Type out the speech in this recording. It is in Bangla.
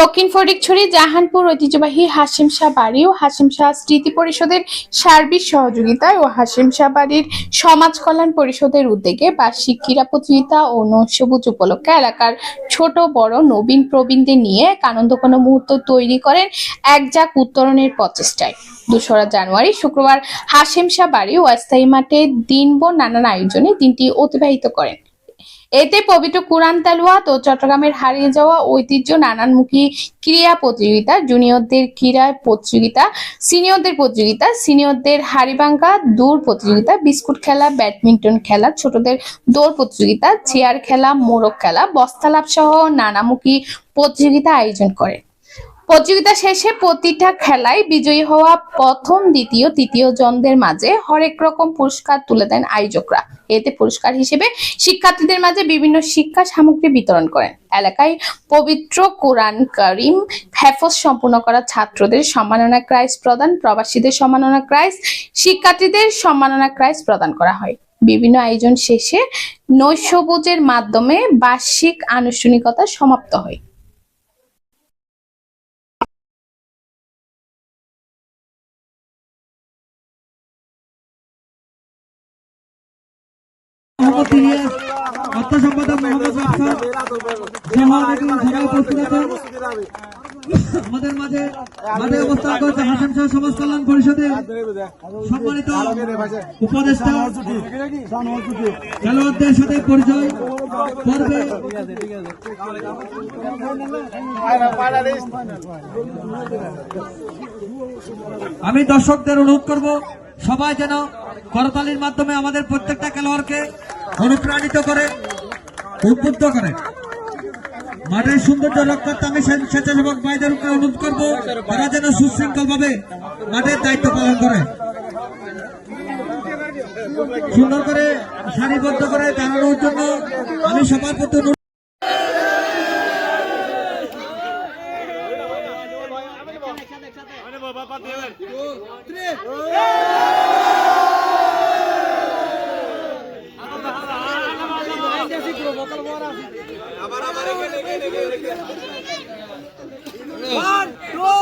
দক্ষিণ ফটিকছড়ি জাহানপুর ঐতিহ্যবাহী হাসিম শাহ বাড়ি ও হাসিম শাহ স্মৃতি পরিষদের সার্বিক সহযোগিতায় ও হাসিম শাহ বাড়ির সমাজ কল্যাণ পরিষদের উদ্যোগে বার্ষিক ক্রীড়া প্রতিযোগিতা ও নৈশভোজ উপলক্ষে এলাকার ছোট, বড়, নবীন প্রবীণদের নিয়ে এক আনন্দঘন মুহূর্ত তৈরি করেন এক যাক উত্তরণের প্রচেষ্টায়। দোসরা জানুয়ারি, শুক্রবার হাসিম শাহ বাড়ি ও অস্থায়ী মাঠে দিনভর নানান আয়োজনে দিনটি অতিবাহিত করেন। এতে পবিত্র কোরআন তালুয়াত ও চট্টগ্রামের হারিয়ে যাওয়া ঐতিহ্য, নানানমুখী ক্রীড়া প্রতিযোগিতা, জুনিয়রদের ক্রীড়া প্রতিযোগিতা, সিনিয়রদের প্রতিযোগিতা, সিনিয়রদের হাড়িভাঙ্গা দৌড় প্রতিযোগিতা, বিস্কুট খেলা, ব্যাডমিন্টন খেলা, ছোটদের দৌড় প্রতিযোগিতা, চেয়ার খেলা, মোরগ খেলা বস্তালাভ সহ নানামুখী প্রতিযোগিতা আয়োজন করে। প্রতিযোগিতা শেষে প্রতিটা খেলায় বিজয়ী হওয়া প্রথম, দ্বিতীয়, তৃতীয় জনদের মাঝে হরেক রকম পুরস্কার তুলে দেন আয়োজকরা। এতে পুরস্কার হিসেবে শিক্ষার্থীদের মাঝে বিভিন্ন শিক্ষা সামগ্রী বিতরণ করেন। এলাকায় পবিত্র কোরআন করিম, হেফজ সম্পূর্ণ করা ছাত্রদের সম্মাননা ক্রাইস প্রদান, প্রবাসীদের সম্মাননা ক্রাইস শিক্ষার্থীদের সম্মাননা ক্রাইস প্রদান করা হয়। বিভিন্ন আয়োজন শেষে নৈশভোজের মাধ্যমে বার্ষিক আনুষ্ঠানিকতা সমাপ্ত হয়। আমাদের সম্মানিত উপদেষ্টা। খেলোয়াড়দের সাথে পরিচয় পর্বে আমি দর্শকদের অনুরোধ করব, সবাই যেন করতালির মাধ্যমে আমাদের প্রত্যেকটা খেলোয়াড়কে অনুপ্রাণিত করে উদ্বুদ্ধ করে মাঠের সৌন্দর্য রক্ষার্থে আমি স্বেচ্ছাসেবক ভাইদের উপরে অনুরোধ করব তারা যেন সুশৃঙ্খল ভাবে মাঠের দায়িত্ব পালন করে সুন্দর করে সারিবদ্ধ করে জানানোর জন্য আমি সবার প্রতি অনুরোধ One, two!